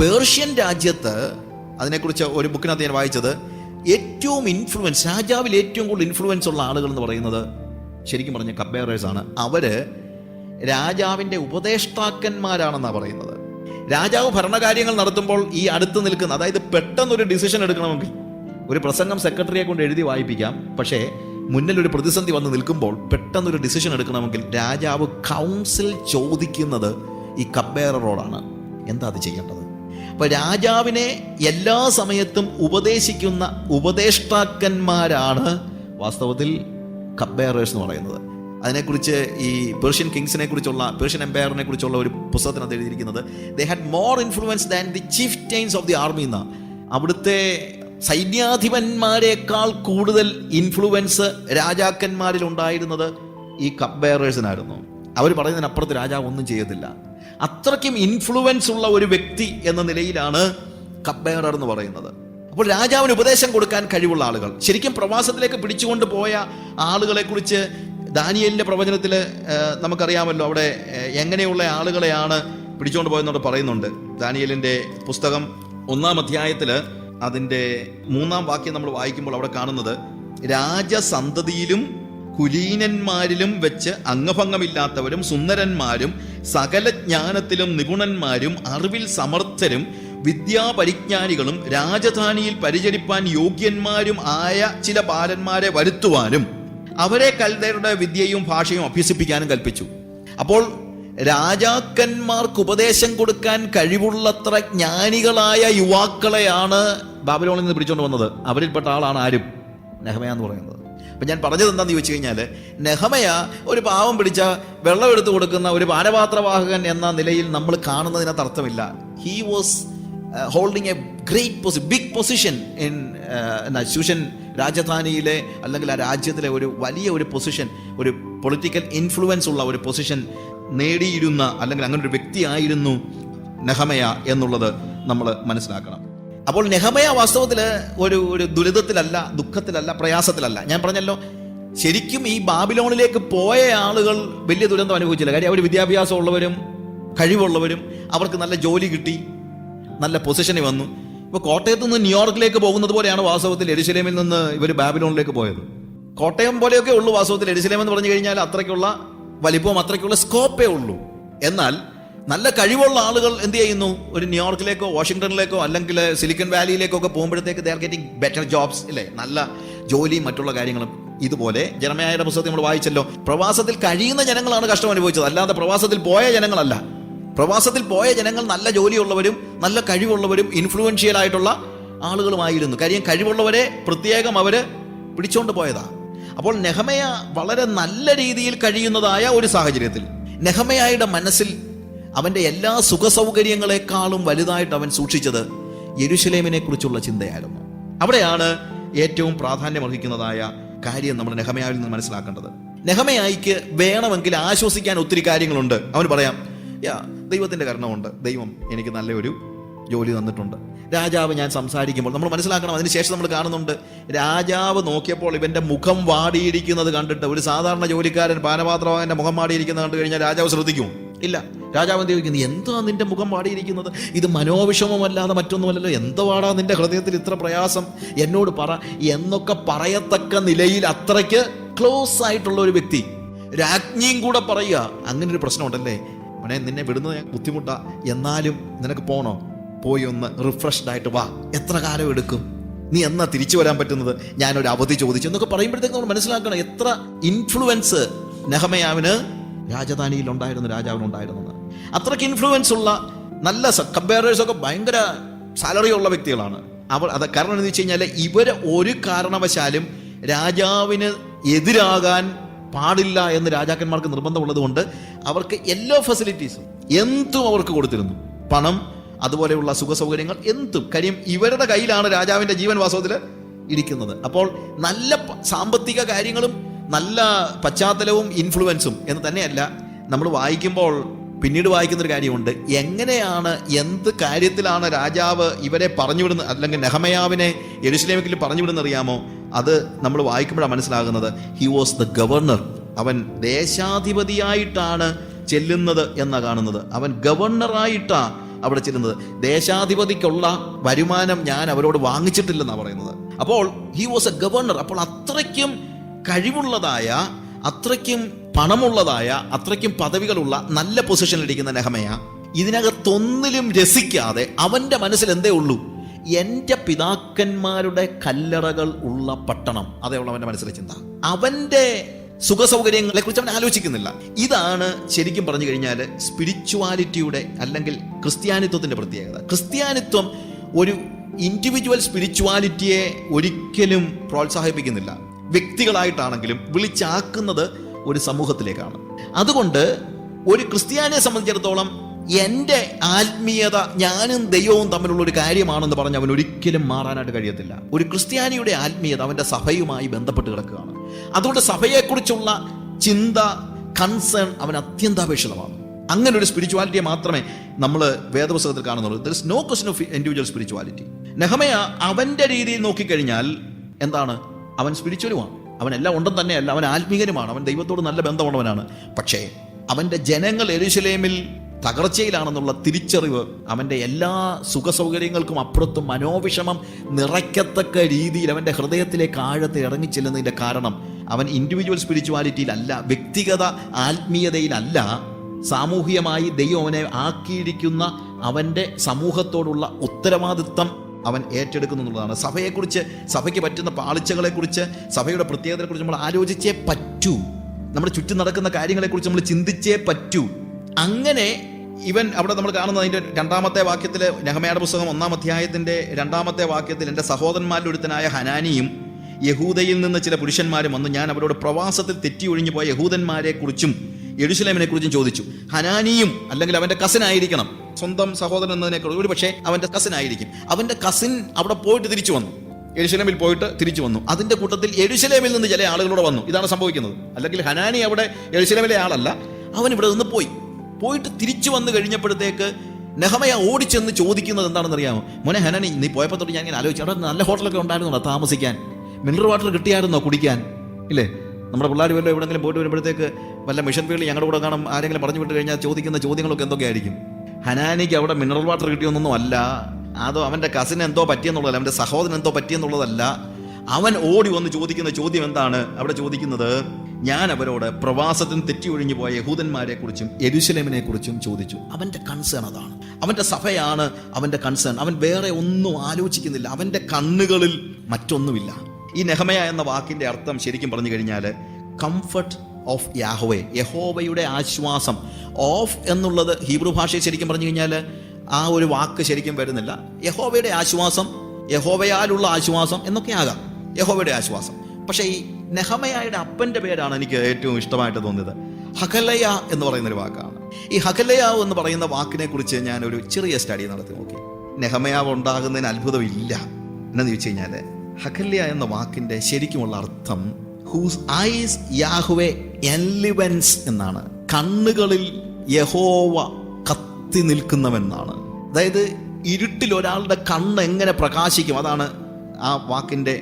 Persian രാജ്യത്ത് അതിനെക്കുറിച്ച് ഒരു ബുക്കിനകത്ത് ഞാൻ വായിച്ചത് ഏറ്റവും ഇൻഫ്ലുവൻസ് രാജാവിൽ ഏറ്റവും കൂടുതൽ ഇൻഫ്ലുവൻസ് ഉള്ള ആളുകൾ എന്ന് പറയുന്നത് ശരിക്കും പറഞ്ഞ കപ്പേറേഴ്സ് ആണ്. അവർ രാജാവിന്റെ ഉപദേഷ്ടാക്കന്മാരാണെന്നാണ് പറയുന്നത്. രാജാവ് ഭരണകാര്യങ്ങൾ നടത്തുമ്പോൾ ഈ അടുത്ത് നിൽക്കുന്ന അതായത് പെട്ടെന്നൊരു ഡിസിഷൻ എടുക്കണമെങ്കിൽ ഒരു പ്രസംഗം സെക്രട്ടറിയെ കൊണ്ട് എഴുതി വായിപ്പിക്കാം. പക്ഷേ മുന്നിൽ ഒരു പ്രതിസന്ധി വന്ന് നിൽക്കുമ്പോൾ പെട്ടെന്നൊരു ഡിസിഷൻ എടുക്കണമെങ്കിൽ രാജാവ് കൗൺസിൽ ചോദിക്കുന്നത് ഈ കബേറോടാണ് എന്താ അത് ചെയ്യേണ്ടത്? അപ്പൊ രാജാവിനെ എല്ലാ സമയത്തും ഉപദേശിക്കുന്ന ഉപദേഷ്ടാക്കന്മാരാണ് വാസ്തവത്തിൽ കബ്ബേറേഴ്സ് എന്ന് പറയുന്നത്. അതിനെക്കുറിച്ച് ഈ പേർഷ്യൻ കിങ്സിനെ കുറിച്ചുള്ള പേർഷ്യൻ എംപയറിനെ കുറിച്ചുള്ള ഒരു പുസ്തകത്തിനകത്ത് എഴുതിയിരിക്കുന്നത് they had more influence than the chieftains of the army എന്ന. അവിടുത്തെ സൈന്യാധിപന്മാരെക്കാൾ കൂടുതൽ ഇൻഫ്ലുവൻസ് രാജാക്കന്മാരിൽ ഉണ്ടായിരുന്നത് ഈ കപ്പ് ബെയറേഴ്സിനായിരുന്നു അവർ പറയുന്നതിനപ്പുറത്ത് രാജാവ് ഒന്നും ചെയ്യത്തില്ല. അത്രയ്ക്കും ഇൻഫ്ലുവൻസ് ഉള്ള ഒരു വ്യക്തി എന്ന നിലയിലാണ് കപ്പ് എന്ന് പറയുന്നത്. അപ്പോൾ രാജാവിന് ഉപദേശം കൊടുക്കാൻ കഴിവുള്ള ആളുകൾ. ശരിക്കും പ്രവാസത്തിലേക്ക് പിടിച്ചുകൊണ്ട് പോയ ആളുകളെ കുറിച്ച് ദാനിയലിന്റെ പ്രവചനത്തിൽ നമുക്കറിയാമല്ലോ അവിടെ എങ്ങനെയുള്ള ആളുകളെയാണ് പിടിച്ചുകൊണ്ട് പോയെന്നോട് പറയുന്നുണ്ട്. ദാനിയലിന്റെ പുസ്തകം ഒന്നാം അധ്യായത്തിൽ അതിന്റെ മൂന്നാം വാക്യം നമ്മൾ വായിക്കുമ്പോൾ അവിടെ കാണുന്നത് രാജസന്തതിയിലും കുലീനന്മാരിലും വെച്ച് അംഗഭംഗമില്ലാത്തവരും സുന്ദരന്മാരും സകല ജ്ഞാനത്തിലും നിപുണന്മാരും അറിവിൽ സമർത്ഥരും വിദ്യാപരിജ്ഞാനികളും രാജധാനിയിൽ പരിചരിപ്പാൻ യോഗ്യന്മാരും ആയ ചില ബാലന്മാരെ വരുത്തുവാനും അവരെ കൽദയരുടെ വിദ്യയും ഭാഷയും അഭ്യസിപ്പിക്കാനും കൽപ്പിച്ചു. അപ്പോൾ രാജാക്കന്മാർക്ക് ഉപദേശം കൊടുക്കാൻ കഴിവുള്ളത്ര ജ്ഞാനികളായ യുവാക്കളെയാണ് ബാബിലോണിൽ നിന്ന് പിടിച്ചുകൊണ്ട് വന്നത്. അവരിൽപ്പെട്ട ആളാണ് ആരും. നെഹമയ എന്ന് പറയുന്നത്. അപ്പം ഞാൻ പറഞ്ഞത് എന്താണെന്ന് ചോദിച്ചു കഴിഞ്ഞാൽ നെഹമയ ഒരു പാവം പിടിച്ച വെള്ളം എടുത്തു കൊടുക്കുന്ന ഒരു പാനപാത്രവാഹകൻ എന്ന നിലയിൽ നമ്മൾ കാണുന്നതിനകത്ത് അർത്ഥമില്ല. He was holding a great പൊസി big position in Shushan രാജധാനിയിലെ അല്ലെങ്കിൽ ആ രാജ്യത്തിലെ ഒരു വലിയ ഒരു പൊസിഷൻ ഒരു പൊളിറ്റിക്കൽ ഇൻഫ്ലുവൻസ് ഉള്ള ഒരു പൊസിഷൻ നേടിയിരുന്ന അല്ലെങ്കിൽ അങ്ങനെ ഒരു വ്യക്തിയായിരുന്നു നെഹമയ എന്നുള്ളത് നമ്മൾ മനസ്സിലാക്കണം. അപ്പോൾ നെഹമയ വാസ്തവത്തിൽ ഒരു ഒരു ദുരിതത്തിലല്ല ദുഃഖത്തിലല്ല പ്രയാസത്തിലല്ല. ഞാൻ പറഞ്ഞല്ലോ ശരിക്കും ഈ ബാബിലോണിലേക്ക് പോയ ആളുകൾ വലിയ ദുരന്തം അനുഭവിച്ചില്ല. കാര്യം അവർ വിദ്യാഭ്യാസം ഉള്ളവരും കഴിവുള്ളവരും അവർക്ക് നല്ല ജോലി കിട്ടി നല്ല പൊസിഷനിൽ വന്നു. ഇപ്പോൾ കോട്ടയത്ത് നിന്ന് ന്യൂയോർക്കിലേക്ക് പോകുന്നത് പോലെയാണ് വാസ്തവത്തിൽ എരിശിലേമിൽ നിന്ന് ഇവർ ബാബിലോണിലേക്ക് പോയത്. കോട്ടയം പോലെയൊക്കെ ഉള്ളൂ വാസ്തവത്തിൽ എരിശിലേം എന്ന് പറഞ്ഞു കഴിഞ്ഞാൽ അത്രയ്ക്കുള്ള വലിപ്പവും അത്രയ്ക്കുള്ള സ്കോപ്പേ ഉള്ളൂ. എന്നാൽ നല്ല കഴിവുള്ള ആളുകൾ എന്ത് ചെയ്യുന്നു? ഒരു ന്യൂയോർക്കിലേക്കോ വാഷിങ്ടണിലേക്കോ അല്ലെങ്കിൽ സിലിക്കൺ വാലിയിലേക്കോ ഒക്കെ പോകുമ്പോഴത്തേക്ക് they are getting better jobs അല്ലേ നല്ല ജോലിയും മറ്റുള്ള കാര്യങ്ങളും ഇതുപോലെ. ജനമയായുടെ പുസ്തകത്തിൽ നമ്മൾ വായിച്ചല്ലോ പ്രവാസത്തിൽ കഴിയുന്ന ജനങ്ങളാണ് കഷ്ടം അനുഭവിച്ചത്. അല്ലാതെ പ്രവാസത്തിൽ പോയ ജനങ്ങളല്ല. പ്രവാസത്തിൽ പോയ ജനങ്ങൾ നല്ല ജോലിയുള്ളവരും നല്ല കഴിവുള്ളവരും ഇൻഫ്ലുവൻഷ്യൽ ആയിട്ടുള്ള ആളുകളുമായിരുന്നു. കാര്യം കഴിവുള്ളവരെ പ്രത്യേകം അവർ പിടിച്ചോണ്ട് പോയതാ. അപ്പോൾ നെഹമയ വളരെ നല്ല രീതിയിൽ കഴിയുന്നതായ ഒരു സാഹചര്യത്തിൽ നെഹമയായുടെ മനസ്സിൽ അവന്റെ എല്ലാ സുഖ സൗകര്യങ്ങളെക്കാളും വലുതായിട്ട് അവൻ സൂക്ഷിച്ചത് യരുഷലേമിനെ കുറിച്ചുള്ള ചിന്തയായിരുന്നു. അവിടെയാണ് ഏറ്റവും പ്രാധാന്യമർഹിക്കുന്നതായ കാര്യം നമ്മൾ നെഹമയാവിൽ നിന്ന് മനസ്സിലാക്കേണ്ടത്. നെഹമയായിക്ക് വേണമെങ്കിൽ ആശ്വസിക്കാൻ ഒത്തിരി കാര്യങ്ങളുണ്ട്. അവന് പറയാം യാ ദൈവത്തിന്റെ കരണമുണ്ട് ദൈവം എനിക്ക് നല്ലൊരു ജോലി തന്നിട്ടുണ്ട്. രാജാവ് ഞാൻ സംസാരിക്കുമ്പോൾ നമ്മൾ മനസ്സിലാക്കണം അതിനുശേഷം നമ്മൾ കാണുന്നുണ്ട്. രാജാവ് നോക്കിയപ്പോൾ ഇവന്റെ മുഖം വാടിയിരിക്കുന്നത് കണ്ടിട്ട് ഒരു സാധാരണ ജോലിക്കാരൻ പാനപാത്രവാന്റെ മുഖം വാടിയിരിക്കുന്നത് കണ്ടു കഴിഞ്ഞാൽ രാജാവ് ശ്രദ്ധിക്കും ഇല്ല. രാജാവ് ചോദിക്കുന്നത് എന്താ നിന്റെ മുഖം വാടിയിരിക്കുന്നത്? ഇത് മനോവിഷമമല്ലാതെ മറ്റൊന്നുമല്ലല്ലോ. എന്തുവാടാ നിന്റെ ഹൃദയത്തിൽ ഇത്ര പ്രയാസം? എന്നോട് പറ. എന്നൊക്കെ പറയത്തക്ക നിലയിൽ അത്രയ്ക്ക് ക്ലോസ് ആയിട്ടുള്ള ഒരു വ്യക്തി രാജ്ഞിയും കൂടെ പറയുക. അങ്ങനെ ഒരു പ്രശ്നമുണ്ടല്ലേ? മോനെ നിന്നെ വിടുന്നത് ബുദ്ധിമുട്ടാ. എന്നാലും നിനക്ക് പോണോ? പോയി ഒന്ന് റിഫ്രഷ്ഡ് ആയിട്ട് വാ. എത്ര കാലം എടുക്കും? നീ എന്നാ തിരിച്ചു വരാൻ പറ്റുന്നത്? ഞാനൊരു അവധി ചോദിച്ചു. എന്നൊക്കെ പറയുമ്പോഴത്തേക്ക് നമ്മൾ മനസ്സിലാക്കണം എത്ര ഇൻഫ്ലുവൻസ് നെഹമയാവിന് രാജധാനിയിൽ ഉണ്ടായിരുന്നു രാജാവിനുണ്ടായിരുന്നത്. അത്രയ്ക്ക് ഇൻഫ്ലുവൻസ് ഉള്ള നല്ല കമ്പയറേഴ്സ് ഒക്കെ ഭയങ്കര സാലറി ഉള്ള വ്യക്തികളാണ്. അവർ അത് കാരണം എന്ന് വെച്ച് കഴിഞ്ഞാൽ ഇവർ ഒരു കാരണവശാലും രാജാവിന് എതിരാകാൻ പാടില്ല എന്ന് രാജാക്കന്മാർക്ക് നിർബന്ധമുള്ളത് കൊണ്ട് അവർക്ക് എല്ലാ ഫെസിലിറ്റീസും എന്തും അവർക്ക് കൊടുത്തിരുന്നു. പണം അതുപോലെയുള്ള സുഖ സൗകര്യങ്ങൾ എന്തും. കാര്യം ഇവരുടെ കയ്യിലാണ് രാജാവിന്റെ ജീവൻ വാസവത്തിൽ ഇരിക്കുന്നത്. അപ്പോൾ നല്ല സാമ്പത്തിക കാര്യങ്ങളും നല്ല പശ്ചാത്തലവും ഇൻഫ്ലുവൻസും എന്ന് തന്നെയല്ല നമ്മൾ വായിക്കുമ്പോൾ പിന്നീട് വായിക്കുന്ന ഒരു കാര്യമുണ്ട്. എങ്ങനെയാണ് എന്ത് കാര്യത്തിലാണ് രാജാവ് ഇവരെ പറഞ്ഞുവിടുന്നത് അല്ലെങ്കിൽ നെഹമയാവിനെ എരുസ്ലേമിക്കിൽ പറഞ്ഞു വിടുന്ന അറിയാമോ അത് നമ്മൾ വായിക്കുമ്പോഴാണ് മനസ്സിലാകുന്നത്. ഹി വാസ് ദ ഗവർണർ അവൻ ദേശാധിപതിയായിട്ടാണ് ചെല്ലുന്നത് എന്നാണ് കാണുന്നത്. അവൻ ഗവർണറായിട്ടാണ് അവിടെ ചെല്ലുന്നത്. ദേശാധിപതിക്കുള്ള വരുമാനം ഞാൻ അവരോട് വാങ്ങിച്ചിട്ടില്ലെന്നാണ് പറയുന്നത്. അപ്പോൾ ഹി വാസ് എ ഗവർണർ അപ്പോൾ അത്രയ്ക്കും കഴിവുള്ളതായ അത്രയ്ക്കും പണമുള്ളതായ അത്രയ്ക്കും പദവികളുള്ള നല്ല പൊസിഷനിലിരിക്കുന്ന നെഹമയ ഇതിനകത്തൊന്നിലും രസിക്കാതെ അവന്റെ മനസ്സിൽ എന്തേ ഉള്ളൂ? എന്റെ പിതാക്കന്മാരുടെ കല്ലറകൾ ഉള്ള പട്ടണം. അതേ ഉള്ള അവന്റെ മനസ്സിലെ ചിന്ത. അവന്റെ സുഖസൗകര്യങ്ങളെ കുറിച്ച് അവൻ ആലോചിക്കുന്നില്ല. ഇതാണ് ശരിക്കും പറഞ്ഞു കഴിഞ്ഞാൽ സ്പിരിച്വാലിറ്റിയുടെ അല്ലെങ്കിൽ ക്രിസ്ത്യാനിത്വത്തിന്റെ പ്രത്യേകത. ക്രിസ്ത്യാനിത്വം ഒരു ഇൻഡിവിജ്വൽ സ്പിരിച്വാലിറ്റിയെ ഒരിക്കലും പ്രോത്സാഹിപ്പിക്കുന്നില്ല. വ്യക്തികളായിട്ടാണെങ്കിലും വിളിച്ചാക്കുന്നത് ഒരു സമൂഹത്തിലേക്കാണ്. അതുകൊണ്ട് ഒരു ക്രിസ്ത്യാനിയെ സംബന്ധിച്ചിടത്തോളം എന്റെ ആത്മീയത ഞാനും ദൈവവും തമ്മിലുള്ള ഒരു കാര്യമാണെന്ന് പറഞ്ഞ് അവൻ ഒരിക്കലും മാറാനായിട്ട് കഴിയത്തില്ല. ഒരു ക്രിസ്ത്യാനിയുടെ ആത്മീയത അവന്റെ സഭയുമായി ബന്ധപ്പെട്ട് കിടക്കുകയാണ്. അതുകൊണ്ട് സഭയെക്കുറിച്ചുള്ള ചിന്ത കൺസേൺ അവൻ അത്യന്താപേക്ഷിതമാണ്. അങ്ങനെ ഒരു സ്പിരിച്വാലിറ്റിയെ മാത്രമേ നമ്മൾ വേദപുസ്തകത്തിൽ കാണുന്നുള്ളൂ. There is no question of individual spirituality Nehemiah അവന്റെ രീതിയിൽ നോക്കിക്കഴിഞ്ഞാൽ എന്താണ്? അവൻ സ്പിരിച്വലുമാണ് അവൻ എല്ലാം ഉണ്ടെന്ന് തന്നെയല്ല അവൻ ആത്മീകനുമാണ് അവൻ ദൈവത്തോട് നല്ല ബന്ധമുള്ളവനാണ്. പക്ഷേ അവന്റെ ജനങ്ങൾ എരുശലേമിൽ തകർച്ചയിലാണെന്നുള്ള തിരിച്ചറിവ് അവന്റെ എല്ലാ സുഖസൗകര്യങ്ങൾക്കും അപ്പുറത്തും മനോവിഷമം നിറയ്ക്കത്തക്ക രീതിയിൽ അവന്റെ ഹൃദയത്തിലേക്ക് ആഴത്തിൽ ഇറങ്ങിച്ചെല്ലുന്നതിന്റെ കാരണം അവൻ ഇൻഡിവിജ്വൽ സ്പിരിച്വാലിറ്റിയിലല്ല വ്യക്തിഗത ആത്മീയതയിലല്ല സാമൂഹികമായി ദൈവം അവനെ ആക്കിയിരിക്കുന്ന അവന്റെ സമൂഹത്തോടുള്ള ഉത്തരവാദിത്തം അവൻ ഏറ്റെടുക്കുന്നു എന്നുള്ളതാണ് സഭയെക്കുറിച്ച് സഭയ്ക്ക് പറ്റുന്ന പാളിച്ചകളെക്കുറിച്ച് സഭയുടെ പ്രത്യേകതയെക്കുറിച്ച് നമ്മൾ ആലോചിച്ചേ പറ്റൂ. നമ്മുടെ ചുറ്റും നടക്കുന്ന കാര്യങ്ങളെക്കുറിച്ച് നമ്മൾ ചിന്തിച്ചേ പറ്റൂ. അങ്ങനെ ഇവൻ അവിടെ നമ്മൾ കാണുന്നത് അതിന്റെ രണ്ടാമത്തെ വാക്യത്തിൽ നെഹമയുടെ പുസ്തകം ഒന്നാം അധ്യായത്തിന്റെ രണ്ടാമത്തെ വാക്യത്തിൽ എന്റെ സഹോദരന്മാരിൽ ഒരുത്തനായ ഹനാനിയും യഹൂദയിൽ നിന്ന് ചില പുരുഷന്മാരും വന്നു. ഞാൻ അവരോട് പ്രവാസത്തിൽ തെറ്റി ഒഴിഞ്ഞു പോയ യഹൂദന്മാരെക്കുറിച്ചും യരുസലേമിനെക്കുറിച്ചും ചോദിച്ചു. ഹനാനിയും അല്ലെങ്കിൽ അവന്റെ കസിൻ ആയിരിക്കണം സ്വന്തം സഹോദരൻ എന്നതിനേക്കാൾ ഒരു പക്ഷേ അവന്റെ കസിൻ ആയിരിക്കും. അവന്റെ കസിൻ അവിടെ പോയിട്ട് തിരിച്ചു വന്നു. എരുശലേമിൽ പോയിട്ട് തിരിച്ചു വന്നു. അതിന്റെ കൂട്ടത്തിൽ എരുശലേമിൽ നിന്ന് ചില ആളുകളോട് വന്നു. ഇതാണ് സംഭവിക്കുന്നത്. അല്ലെങ്കിൽ ഹനാനി അവിടെ എരുശലേമിലെ ആളല്ല. അവൻ ഇവിടെ നിന്ന് പോയി. പോയിട്ട് തിരിച്ചു വന്നു കഴിഞ്ഞപ്പോഴത്തേക്ക് നെഹമയ ഓടിച്ചെന്ന് ചോദിക്കുന്നത് എന്താണെന്ന് അറിയാമോ മോനെ ഹനാനി നീ പോയപ്പോൾ തൊട്ട് ഞാൻ ഇങ്ങനെ ആലോചിച്ചു. അവിടെ നല്ല ഹോട്ടലൊക്കെ ഉണ്ടായിരുന്നോ താമസിക്കാൻ. മിനറൽ വാട്ടർ കിട്ടിയായിരുന്നോ കുടിക്കാൻ? ഇല്ലേ? നമ്മുടെ പിള്ളേർ വല്ലതും എവിടെയെങ്കിലും പോയിട്ട് വരുമ്പോഴത്തേക്ക് വല്ല മിഷൻ ഫീൽഡ് ഞങ്ങളുടെ കൂടെ കാണാം ആരെങ്കിലും പറഞ്ഞു വിട്ട് കഴിഞ്ഞാൽ ചോദിക്കുന്ന ചോദ്യങ്ങളൊക്കെ എന്തൊക്കെയായിരിക്കും? ഹനാനിക്ക് അവിടെ മിനറൽ വാട്ടർ കിട്ടിയൊന്നും അല്ല. അതോ അവന്റെ കസിന് എന്തോ പറ്റിയെന്നുള്ളതല്ല അവന്റെ സഹോദരൻ എന്തോ പറ്റിയെന്നുള്ളതല്ല. അവൻ ഓടി വന്ന് ചോദിക്കുന്ന ചോദ്യം എന്താണ്? അവിടെ ചോദിക്കുന്നത് ഞാൻ അവരോട് പ്രവാസത്തിന് തെറ്റി ഒഴിഞ്ഞു പോയ യഹൂദന്മാരെ കുറിച്ചും എരുശലേമിനെ കുറിച്ചും ചോദിച്ചു. അവന്റെ കൺസേൺ അതാണ്. അവന്റെ സഭയാണ് അവന്റെ കൺസേൺ അവൻ വേറെ ഒന്നും ആലോചിക്കുന്നില്ല. അവന്റെ കണ്ണുകളിൽ മറ്റൊന്നുമില്ല. ഈ നെഹമയ എന്ന വാക്കിന്റെ അർത്ഥം ശരിക്കും പറഞ്ഞു കഴിഞ്ഞാൽ കംഫർട്ട് ഓഫ് യാഹോവെ യഹോവയുടെ ആശ്വാസം. ഓഫ് എന്നുള്ളത് ഹീബ്രു ഭാഷയിൽ ശരിക്കും പറഞ്ഞു കഴിഞ്ഞാൽ ആ ഒരു വാക്ക് ശരിക്കും വരുന്നില്ല. യഹോവയുടെ ആശ്വാസം യഹോവയാലുള്ള ആശ്വാസം എന്നൊക്കെ ആകാം. യഹോവയുടെ ആശ്വാസം. പക്ഷേ ഈ നെഹമയായുടെ അപ്പന്റെ പേരാണ് എനിക്ക് ഏറ്റവും ഇഷ്ടമായിട്ട് തോന്നിയത്. ഹകലയ എന്ന് പറയുന്ന ഒരു വാക്കാണ്. ഈ ഹകലയ എന്ന് പറയുന്ന വാക്കിനെ കുറിച്ച് ഞാൻ ഒരു ചെറിയ സ്റ്റഡി നടത്തി നോക്കി. നെഹമയാവ് ഉണ്ടാകുന്നതിന് അത്ഭുതമില്ല. എന്നു ചോദിച്ചു കഴിഞ്ഞാൽ ഹകല്യ എന്ന വാക്കിന്റെ ശരിക്കുമുള്ള അർത്ഥം ഹൂസ് ഐസ് യാഹുവെ എൻലിവൻസ് എന്നാണ്. കണ്ണുകളിൽ യഹോവ കത്തി നിൽക്കുന്നവെന്നാണ് അതായത് ഇരുട്ടിൽ ഒരാളുടെ കണ്ണ് എങ്ങനെ പ്രകാശിക്കും? അതാണ് ആ വാക്കിന്റെ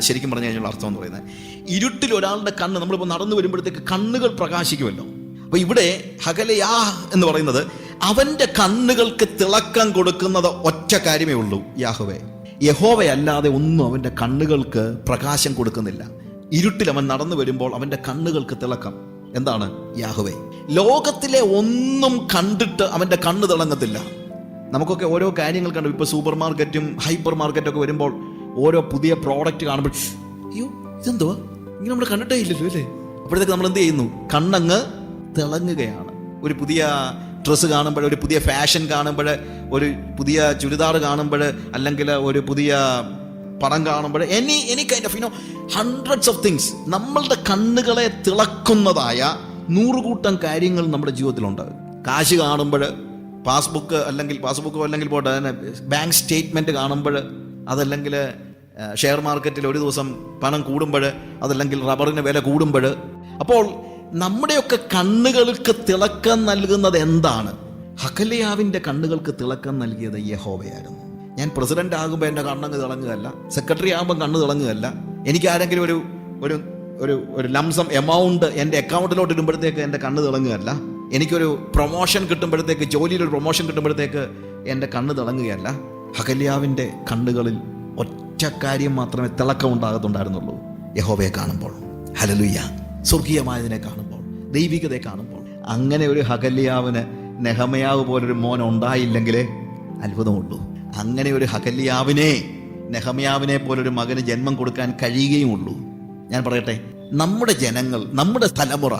ശരിക്കും പറഞ്ഞു കഴിഞ്ഞാൽ അർത്ഥം എന്ന് പറയുന്നത്. ഇരുട്ടിൽ ഒരാളുടെ കണ്ണ് നമ്മളിപ്പോൾ നടന്നു വരുമ്പോഴത്തേക്ക് കണ്ണുകൾ പ്രകാശിക്കുമല്ലോ. അപ്പോൾ ഇവിടെ ഹകലയാ എന്ന് പറയുന്നത് അവന്റെ കണ്ണുകൾക്ക് തിളക്കം കൊടുക്കുന്നത് ഒറ്റ കാര്യമേ ഉള്ളൂ യാഹുവേ. യഹോവയല്ലാതെ ഒന്നും അവന്റെ കണ്ണുകൾക്ക് പ്രകാശം കൊടുക്കുന്നില്ല. ഇരുട്ടിൽ അവൻ നടന്നു വരുമ്പോൾ അവന്റെ കണ്ണുകൾക്ക് തിളക്കം. എന്താണ്? യാഹുവേ. ലോകത്തിലെ ഒന്നും കണ്ടിട്ട് അവന്റെ കണ്ണ് തിളങ്ങത്തില്ല. നമുക്കൊക്കെ ഓരോ കാര്യങ്ങൾ കണ്ടു. ഇപ്പോൾ സൂപ്പർ മാർക്കറ്റും ഹൈപ്പർ മാർക്കറ്റും ഒക്കെ വരുമ്പോൾ ഓരോ പുതിയ പ്രോഡക്റ്റ് കാണുമ്പോൾ അയ്യോ ഇതെന്തുവാ? ഇങ്ങനെ നമ്മൾ കണ്ടിട്ടേ ഇല്ലല്ലോ അല്ലേ? അപ്പോഴത്തേക്ക് നമ്മൾ എന്ത് ചെയ്യുന്നു? കണ്ണങ്ങ് തിളങ്ങുകയാണ്. ഒരു പുതിയ ഡ്രസ്സ് കാണുമ്പോൾ ഒരു പുതിയ ഫാഷൻ കാണുമ്പോൾ ഒരു പുതിയ ചുരിദാർ കാണുമ്പോൾ അല്ലെങ്കിൽ ഒരു പുതിയ പടം കാണുമ്പോൾ any any kind of you know hundreds of things നമ്മളുടെ കണ്ണുകളെ തിളക്കുന്നതായ നൂറുകൂട്ടം കാര്യങ്ങൾ നമ്മുടെ ജീവിതത്തിലുണ്ട്. കാശ് കാണുമ്പോൾ പാസ്ബുക്ക് അല്ലെങ്കിൽ പാസ്ബുക്കോ അല്ലെങ്കിൽ പോട്ടെ ബാങ്ക് സ്റ്റേറ്റ്മെന്റ് കാണുമ്പോൾ അതല്ലെങ്കിൽ ഷെയർ മാർക്കറ്റിൽ ഒരു ദിവസം പണം കൂടുമ്പോൾ അതല്ലെങ്കിൽ റബ്ബറിന് വില കൂടുമ്പോൾ അപ്പോൾ നമ്മുടെയൊക്കെ കണ്ണുകൾക്ക് തിളക്കം നൽകുന്നത് എന്താണ്? ഹക്കലിയാവിന്റെ കണ്ണുകൾക്ക് തിളക്കം നൽകിയത് യഹോവയായിരുന്നു. ഞാൻ പ്രസിഡന്റ് ആകുമ്പോൾ എന്റെ കണ്ണങ്ങ് തിളങ്ങുകയല്ല സെക്രട്ടറി ആകുമ്പോൾ കണ്ണ് തിളങ്ങുകയല്ല. എനിക്ക് ആരെങ്കിലും ഒരു ഒരു ഒരു ഒരു ലംസം എമൗണ്ട് എന്റെ അക്കൗണ്ടിലോട്ട് ഇടുമ്പോഴത്തേക്ക് എന്റെ കണ്ണ് തിളങ്ങുകയല്ല. എനിക്കൊരു പ്രൊമോഷൻ കിട്ടുമ്പോഴത്തേക്ക് ജോലിയിൽ ഒരു പ്രൊമോഷൻ കിട്ടുമ്പോഴത്തേക്ക് എന്റെ കണ്ണ് തിളങ്ങുകയല്ല. ഹകല്യാവിന്റെ കണ്ണുകളിൽ ഒറ്റ കാര്യം മാത്രമേ തിളക്കം ഉണ്ടാകത്തുണ്ടായിരുന്നുള്ളൂ. യഹോവയെ കാണുമ്പോൾ. ഹലലുയ്യ സ്വർഗീയമായതിനെ കാണുമ്പോൾ. ദൈവികതയെ കാണുമ്പോൾ. അങ്ങനെ ഒരു ഹകല്യാവിന് നെഹമയാവ് പോലൊരു മോൻ ഉണ്ടായില്ലെങ്കിലേ അത്ഭുതമുള്ളൂ. അങ്ങനെ ഒരു ഹകല്യാവിനെ നെഹമ്യാവിനെ പോലൊരു മകന് ജന്മം കൊടുക്കാൻ കഴിയുകയുമുള്ളൂ. ഞാൻ പറയട്ടെ നമ്മുടെ ജനങ്ങൾ നമ്മുടെ തലമുറ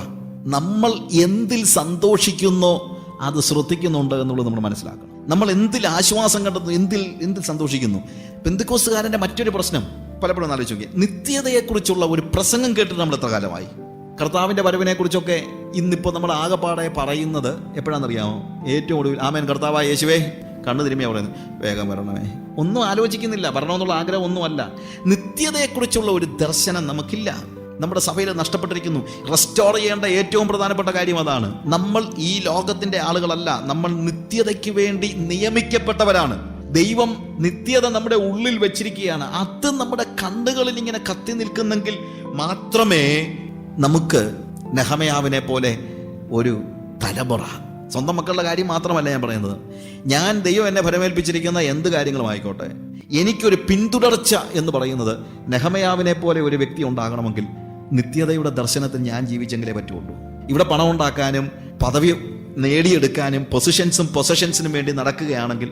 നമ്മൾ എന്തിൽ സന്തോഷിക്കുന്നോ അത് ശ്രദ്ധിക്കുന്നുണ്ട് എന്നുള്ളത് നമ്മൾ മനസ്സിലാക്കണം. നമ്മൾ എന്തിൽ ആശ്വാസം കണ്ടെത്തുന്നു എന്തിൽ എന്തിൽ സന്തോഷിക്കുന്നു? പെന്തുക്കോസുകാരന്റെ മറ്റൊരു പ്രശ്നം പലപ്പോഴും ആലോചിച്ച് നോക്കിയേ നിത്യതയെക്കുറിച്ചുള്ള ഒരു പ്രസംഗം കേട്ടിട്ട് നമ്മൾ എത്ര കാലമായി? കർത്താവിന്റെ വരവിനെ കുറിച്ചൊക്കെ ഇന്നിപ്പോൾ നമ്മൾ ആകെപ്പാടെ പറയുന്നത് എപ്പോഴാണെന്നറിയാമോ? ഏറ്റവും ഒടുവിൽ ആമേൻ കർത്താവായ യേശുവേ. കണ്ണു തിരുമ്മിയാ പറയുന്നത് വേഗം വരണമേ. ഒന്നും ആലോചിക്കുന്നില്ല. വരണമെന്നുള്ള ആഗ്രഹം ഒന്നുമല്ല. നിത്യതയെക്കുറിച്ചുള്ള ഒരു ദർശനം നമുക്കില്ല. നമ്മുടെ സഭയിൽ നഷ്ടപ്പെട്ടിരിക്കുന്നു. റെസ്റ്റോർ ചെയ്യേണ്ട ഏറ്റവും പ്രധാനപ്പെട്ട കാര്യം അതാണ്. നമ്മൾ ഈ ലോകത്തിന്റെ ആളുകളല്ല. നമ്മൾ നിത്യതയ്ക്ക് വേണ്ടി നിയമിക്കപ്പെട്ടവരാണ്. ദൈവം നിത്യത നമ്മുടെ ഉള്ളിൽ വെച്ചിരിക്കുകയാണ്. അത് നമ്മുടെ കണ്ണുകളിൽ ഇങ്ങനെ കത്തി നിൽക്കുന്നെങ്കിൽ മാത്രമേ നമുക്ക് നെഹമയാവിനെ പോലെ ഒരു തലമുറ സ്വന്തം മക്കളുടെ കാര്യം മാത്രമല്ല ഞാൻ പറയുന്നത് ഞാൻ ദൈവം എന്നെ ഫലമേൽപ്പിച്ചിരിക്കുന്ന എന്ത് കാര്യങ്ങളും ആയിക്കോട്ടെ. എനിക്കൊരു പിന്തുടർച്ച എന്ന് പറയുന്നത് നെഹമയാവിനെ പോലെ ഒരു വ്യക്തി ഉണ്ടാകണമെങ്കിൽ നിത്യതയുടെ ദർശനത്തിൽ ഞാൻ ജീവിച്ചെങ്കിലേ പറ്റുള്ളൂ. ഇവിടെ പണം ഉണ്ടാക്കാനും പദവി നേടിയെടുക്കാനും പൊസിഷൻസും പൊസഷൻസിനും വേണ്ടി നടക്കുകയാണെങ്കിൽ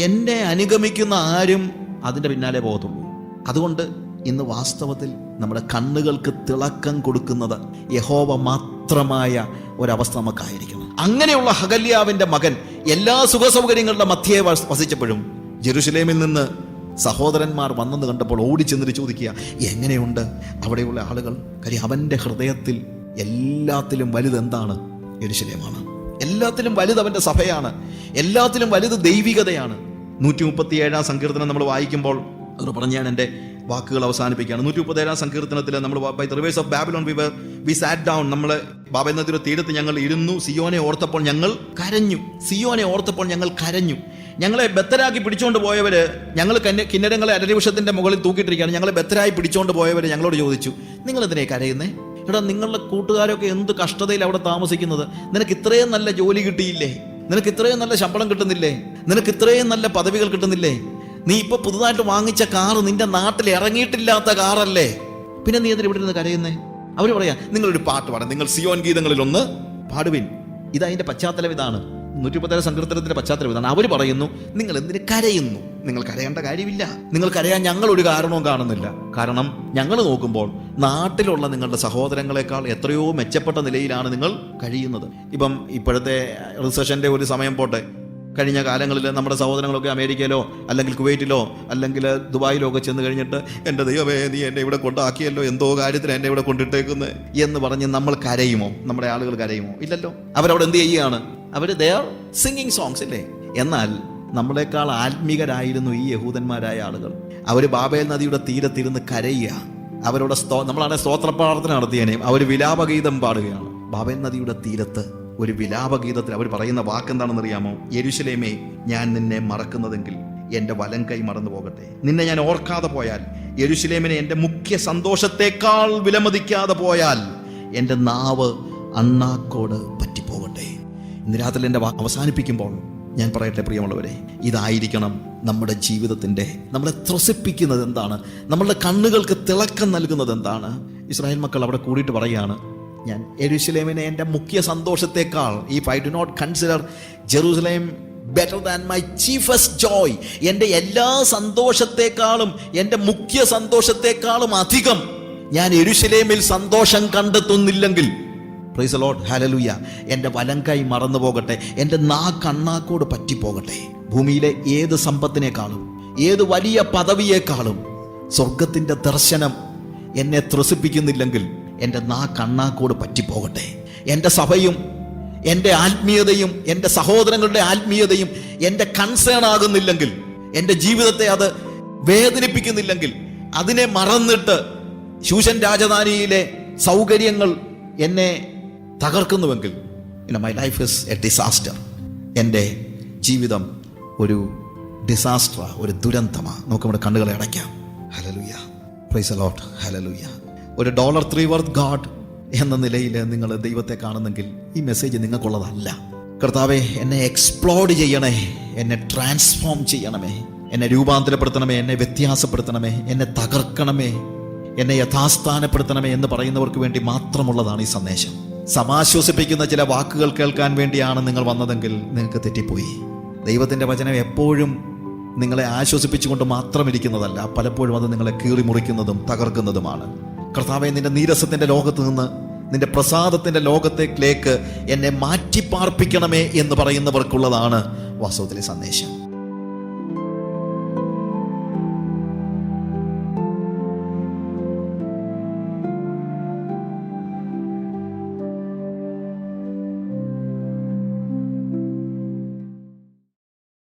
എന്നെ അനുഗമിക്കുന്ന ആരും അതിന്റെ പിന്നാലെ പോകത്തുള്ളൂ. അതുകൊണ്ട് ഇന്ന് വാസ്തവത്തിൽ നമ്മുടെ കണ്ണുകൾക്ക് തിളക്കം കൊടുക്കുന്നത് യഹോവ മാത്രമായ ഒരവസ്ഥ നമുക്കായിരിക്കണം. അങ്ങനെയുള്ള ഹഗല്യാവിന്റെ മകൻ എല്ലാ സുഖസൗകര്യങ്ങളുടെ മധ്യേ വസ്- വസിച്ചപ്പോഴും ജെറുസലേമിൽ നിന്ന് സഹോദരന്മാർ വന്നെന്ന് കണ്ടപ്പോൾ ഓടി ചെന്നിട്ട് ചോദിക്കുക എങ്ങനെയുണ്ട്? അവിടെയുള്ള ആളുകൾ? കാര്യം അവന്റെ ഹൃദയത്തിൽ എല്ലാത്തിലും വലുതെന്താണ് ജെറുസലേമാണ് എല്ലാത്തിലും വലുത് അവന്റെ സഭയാണ്. എല്ലാത്തിലും വലുത് ദൈവികതയാണ്. നൂറ്റി മുപ്പത്തി ഏഴാം സങ്കീർത്തനം നമ്മൾ വായിക്കുമ്പോൾ അത് പറഞ്ഞാണ് എന്റെ വാക്കുകൾ അവസാനിപ്പിക്കുകയാണ്. നൂറ്റി മുപ്പത്തേഴാം സങ്കീർത്തനത്തിൽ നമ്മൾ by rivers of Babylon where we sat down നമ്മൾ ബാബ തീരത്ത് ഞങ്ങൾ ഇരുന്നു. സിയോനെ ഓർത്തപ്പോൾ ഞങ്ങൾ കരഞ്ഞു. സിയോനെ ഓർത്തപ്പോൾ ഞങ്ങൾ കരഞ്ഞു. ഞങ്ങളെ ബത്തരാക്കി പിടിച്ചുകൊണ്ട് പോയവർ ഞങ്ങൾ കിന്നരങ്ങളെ അരനിമിഷത്തിന്റെ മുകളിൽ തൂക്കിയിട്ടിരിക്കുകയാണ്. ഞങ്ങളെ ബത്തരായി പിടിച്ചുകൊണ്ട് പോയവർ ഞങ്ങളോട് ചോദിച്ചു നിങ്ങൾ എന്തിനെ കരയുന്നേ? എടാ നിങ്ങളുടെ കൂട്ടുകാരൊക്കെ എന്ത് കഷ്ടതയിൽ അവിടെ താമസിക്കുന്നത്? നിനക്ക് ഇത്രയും നല്ല ജോലി കിട്ടിയില്ലേ? നിനക്ക് ഇത്രയും നല്ല ശമ്പളം കിട്ടുന്നില്ലേ? നിനക്ക് ഇത്രയും നല്ല പദവികൾ കിട്ടുന്നില്ലേ? നീ ഇപ്പൊ പുതുതായിട്ട് വാങ്ങിച്ച കാറ് നിന്റെ നാട്ടിൽ ഇറങ്ങിയിട്ടില്ലാത്ത കാറല്ലേ? പിന്നെ നീ എന്തിനാ ഇവിടെ നിന്ന് കരയുന്നേ? അവർ പറയാ നിങ്ങളൊരു പാട്ട് പാടാം. നിങ്ങൾ സിയോൻ ഗീതങ്ങളിൽ ഒന്ന് പാടുവിൻ ഇതതിന്റെ പശ്ചാത്തലം ഇതാണ്. നൂറ്റി മുപ്പത്തേഴ് സങ്കീർത്തനത്തിന്റെ പശ്ചാത്തലം ഇതാണ്. അവർ പറയുന്നു നിങ്ങൾ എന്തിന് കരയുന്നു? നിങ്ങൾ കരയേണ്ട കാര്യമില്ല. നിങ്ങൾ കരയാൻ ഞങ്ങൾ ഒരു കാരണവും കാണുന്നില്ല. കാരണം ഞങ്ങൾ നോക്കുമ്പോൾ നാട്ടിലുള്ള നിങ്ങളുടെ സഹോദരങ്ങളെക്കാൾ എത്രയോ മെച്ചപ്പെട്ട നിലയിലാണ് നിങ്ങൾ കഴിയുന്നത്. ഇപ്പം ഇപ്പോഴത്തെ റിസഷന്റെ ഒരു സമയം പോട്ടെ. കഴിഞ്ഞ കാലങ്ങളിൽ നമ്മുടെ സഹോദരങ്ങളൊക്കെ അമേരിക്കയിലോ അല്ലെങ്കിൽ കുവൈറ്റിലോ അല്ലെങ്കിൽ ദുബായിലോ ഒക്കെ ചെന്ന് കഴിഞ്ഞിട്ട് എന്റെ ദൈവമേ നീ എന്നെ ഇവിടെ കൊണ്ടാക്കിയല്ലോ എന്തോ കാര്യത്തിന് എന്നെ ഇവിടെ കൊണ്ടിട്ടേക്കുന്നത് എന്ന് പറഞ്ഞ് നമ്മൾ കരയുമോ? നമ്മുടെ ആളുകൾ കരയുമോ? ഇല്ലല്ലോ. അവരവിടെ എന്ത് ചെയ്യുകയാണ്? അവർ ദേ ആർ സിംഗിങ് സോങ്സ് ഇല്ലേ? എന്നാൽ നമ്മളെക്കാൾ ആത്മീകരായിരുന്നു ഈ യഹൂദന്മാരായ ആളുകൾ. അവർ ബാബേൽ നദിയുടെ തീരത്തിരുന്ന് കരയുക. അവരുടെ സ്തോ നമ്മളാണെങ്കിൽ സ്തോത്ര പ്രാർത്ഥന നടത്തിയതിനെയും അവർ വിലാപഗീതം പാടുകയാണ്. ബാബേൽ നദിയുടെ തീരത്ത് ഒരു വിലാപഗീതത്തിൽ അവർ പറയുന്ന വാക്കെന്താണെന്ന് അറിയാമോ യരുശലേമേ ഞാൻ നിന്നെ മറക്കുന്നതെങ്കിൽ എന്റെ വലം കൈ മറന്നു പോകട്ടെ. നിന്നെ ഞാൻ ഓർക്കാതെ പോയാൽ യരുശലേമിനെ എന്റെ മുഖ്യ സന്തോഷത്തെക്കാൾ വിലമതിക്കാതെ പോയാൽ എന്റെ നാവ് അണ്ണാക്കോട് പറ്റിപ്പോകട്ടെ. ഇന്ന് രാത്രി എന്റെ അവസാനിപ്പിക്കുമ്പോൾ ഞാൻ പറയട്ടെ പ്രിയമുള്ളവരെ ഇതായിരിക്കണം നമ്മുടെ ജീവിതത്തിന്റെ നമ്മളെ ത്രസിപ്പിക്കുന്നത് എന്താണ്? നമ്മളുടെ കണ്ണുകൾക്ക് തിളക്കം നൽകുന്നത് എന്താണ്? ഇസ്രായേൽ മക്കൾ അവിടെ കൂടിയിട്ട് പറയുകയാണ് ഞാൻ എരുസലേമിനെ എന്റെ മുഖ്യ സന്തോഷത്തേക്കാൾ if I do not consider Jerusalem better than my chiefest joy എന്റെ എല്ലാ സന്തോഷത്തെക്കാളും എന്റെ മുഖ്യ സന്തോഷത്തെക്കാളും അധികം ഞാൻ എരുശലേമിൽ സന്തോഷം കണ്ടെത്തുന്നില്ലെങ്കിൽ പ്രൈസ് ലോഡ് ഹലലുയ എന്റെ വലം കൈ മറന്നു പോകട്ടെ എന്റെ നാ കണ്ണാക്കോട് പറ്റിപ്പോകട്ടെ ഭൂമിയിലെ ഏത് സമ്പത്തിനേക്കാളും ഏത് വലിയ പദവിയേക്കാളും സ്വർഗത്തിന്റെ ദർശനം എന്നെ ത്രസിപ്പിക്കുന്നില്ലെങ്കിൽ എന്റെ നാ കണ്ണാക്കോട് പറ്റിപ്പോകട്ടെ. എന്റെ സഭയും എന്റെ ആത്മീയതയും എന്റെ സഹോദരങ്ങളുടെ ആത്മീയതയും എന്റെ കൺസേൺ ആകുന്നില്ലെങ്കിൽ എന്റെ ജീവിതത്തെ അത് വേദനിപ്പിക്കുന്നില്ലെങ്കിൽ അതിനെ മറന്നിട്ട് ശൂഷൻ രാജധാനിയിലെ സൗകര്യങ്ങൾ എന്നെ തകർക്കുന്നുവെങ്കിൽ in my life is a disaster എന്റെ ജീവിതം ഒരു ഡിസാസ്റ്റർ ഒരു ദുരന്തമാണ് നമുക്ക് നമ്മുടെ കണ്ണുകളെ അടയ്ക്കാം. ഹലലുയ പ്രൈസ് അലോട്ട് ഹലലുയ ഒരു ഡോളർ ത്രീ വർത്ത് ഗാഡ് എന്ന നിലയിൽ നിങ്ങൾ ദൈവത്തെ കാണുന്നെങ്കിൽ ഈ മെസ്സേജ് നിങ്ങൾക്കുള്ളതല്ല. കർത്താവെ എന്നെ എക്സ്പ്ലോർഡ് ചെയ്യണേ എന്നെ ട്രാൻസ്ഫോം ചെയ്യണമേ എന്നെ രൂപാന്തരപ്പെടുത്തണമേ എന്നെ വ്യത്യാസപ്പെടുത്തണമേ എന്നെ തകർക്കണമേ എന്നെ യഥാസ്ഥാനപ്പെടുത്തണമേ എന്ന് പറയുന്നവർക്ക് വേണ്ടി മാത്രമുള്ളതാണ് ഈ സന്ദേശം. സമാശ്വസിപ്പിക്കുന്ന ചില വാക്കുകൾ കേൾക്കാൻ വേണ്ടിയാണ് നിങ്ങൾ വന്നതെങ്കിൽ നിങ്ങൾക്ക് തെറ്റിപ്പോയി. ദൈവത്തിന്റെ വചനം എപ്പോഴും നിങ്ങളെ ആശ്വസിപ്പിച്ചുകൊണ്ട് മാത്രം ഇരിക്കുന്നതല്ല പലപ്പോഴും അത് നിങ്ങളെ കീറി മുറിക്കുന്നതും തകർക്കുന്നതുമാണ്. കർത്താവെ നിന്റെ നീരസത്തിന്റെ ലോകത്ത് നിന്ന് നിന്റെ പ്രസാദത്തിന്റെ ലോകത്തേക്ക് എന്നെ മാറ്റിപ്പാർപ്പിക്കണമേ എന്ന് പറയുന്നവർക്കുള്ളതാണ് വാസ്തവത്തിലെ സന്ദേശം.